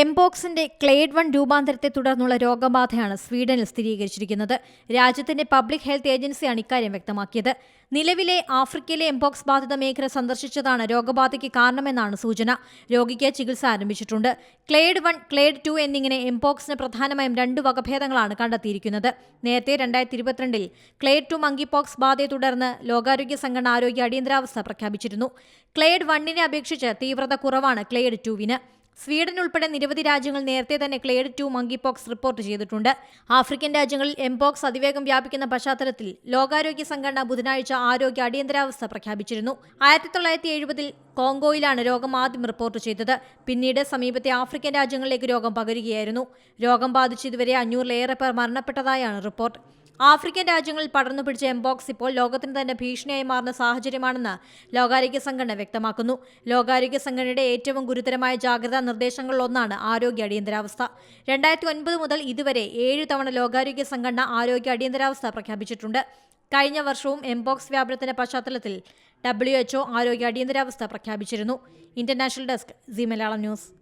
എംപോക്സിന്റെ clade one രൂപാന്തരത്തെ തുടർന്നുള്ള രോഗബാധയാണ് സ്വീഡനിൽ സ്ഥിരീകരിച്ചിരിക്കുന്നത്. രാജ്യത്തിന്റെ public health ഏജൻസിയാണ് ഇക്കാര്യം വ്യക്തമാക്കിയത്. നിലവിലെ ആഫ്രിക്കയിലെ എംപോക്സ് ബാധിത മേഖല സന്ദർശിച്ചതാണ് രോഗബാധയ്ക്ക് കാരണമെന്നാണ് സൂചന. രോഗിക്ക് ചികിത്സ ആരംഭിച്ചിട്ടുണ്ട്. ക്ലേഡ് വൺ ക്ലേഡ് ടു എന്നിങ്ങനെ എംപോക്സിന് പ്രധാനമായും രണ്ട് വകഭേദങ്ങളാണ് കണ്ടെത്തിയിരിക്കുന്നത്. നേരത്തെ രണ്ടായിരത്തി ഇരുപത്തിരണ്ടിൽ ക്ലേഡ് ടു മങ്കിപോക്സ് ബാധയെ തുടർന്ന് ലോകാരോഗ്യ സംഘടന ആരോഗ്യ അടിയന്തരാവസ്ഥ പ്രഖ്യാപിച്ചിരുന്നു. ക്ലേഡ് വണ്ണിനെ അപേക്ഷിച്ച് തീവ്രത കുറവാണ് ക്ലേഡ് ടുവിന് സ്വീഡൻ ഉൾപ്പെടെ നിരവധി രാജ്യങ്ങൾ നേരത്തെ തന്നെ ക്ലേഡ് ടു മങ്കിപോക്സ് റിപ്പോർട്ട് ചെയ്തിട്ടുണ്ട്. ആഫ്രിക്കൻ രാജ്യങ്ങളിൽ എംപോക്സ് അതിവേഗം വ്യാപിക്കുന്ന പശ്ചാത്തലത്തിൽ ലോകാരോഗ്യ സംഘടന ബുധനാഴ്ച ആരോഗ്യ അടിയന്തരാവസ്ഥ പ്രഖ്യാപിച്ചിരുന്നു. ആയിരത്തി തൊള്ളായിരത്തി എഴുപതിൽ കോങ്കോയിലാണ് രോഗം ആദ്യം റിപ്പോർട്ട് ചെയ്തത്. പിന്നീട് സമീപത്തെ ആഫ്രിക്കൻ രാജ്യങ്ങളിലേക്ക് രോഗം പകരുകയായിരുന്നു. രോഗം ബാധിച്ച് ഇതുവരെ അഞ്ഞൂറിലേറെ പേർ മരണപ്പെട്ടതായാണ് റിപ്പോർട്ട്. ആഫ്രിക്കൻ രാജ്യങ്ങളിൽ പടർന്നു പിടിച്ച എംബോക്സ് ഇപ്പോൾ ലോകത്തിന് തന്നെ ഭീഷണിയായി മാറുന്ന സാഹചര്യമാണെന്ന് ലോകാരോഗ്യ സംഘടന വ്യക്തമാക്കുന്നു. ലോകാരോഗ്യ സംഘടനയുടെ ഏറ്റവും ഗുരുതരമായ ജാഗ്രതാ നിർദ്ദേശങ്ങളിലൊന്നാണ് ആരോഗ്യ അടിയന്തരാവസ്ഥ. രണ്ടായിരത്തി ഒൻപത് മുതൽ ഇതുവരെ ഏഴ് തവണ ലോകാരോഗ്യ സംഘടന ആരോഗ്യ അടിയന്തരാവസ്ഥ പ്രഖ്യാപിച്ചിട്ടുണ്ട്. കഴിഞ്ഞ വർഷവും എംബോക്സ് വ്യാപനത്തിന്റെ പശ്ചാത്തലത്തിൽ ഡബ്ല്യു എച്ച്ഒ ആരോഗ്യ അടിയന്തരാവസ്ഥ പ്രഖ്യാപിച്ചിരുന്നു. International desk Zee Malayalam news.